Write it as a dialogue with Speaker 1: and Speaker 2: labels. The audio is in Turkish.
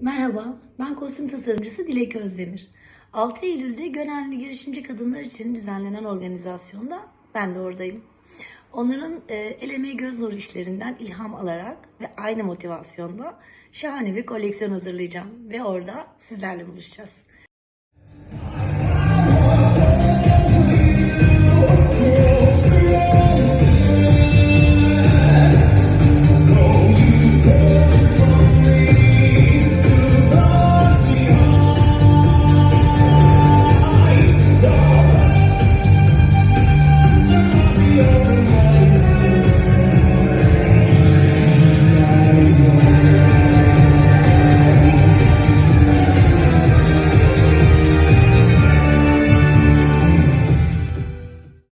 Speaker 1: Merhaba, ben kostüm tasarımcısı Dilek Özdemir. 6 Eylül'de Gönenli girişimci kadınlar için düzenlenen organizasyonda ben de oradayım. Onların e, el emeği göz nuru işlerinden ilham alarak ve aynı motivasyonda şahane bir koleksiyon hazırlayacağım ve orada sizlerle buluşacağız.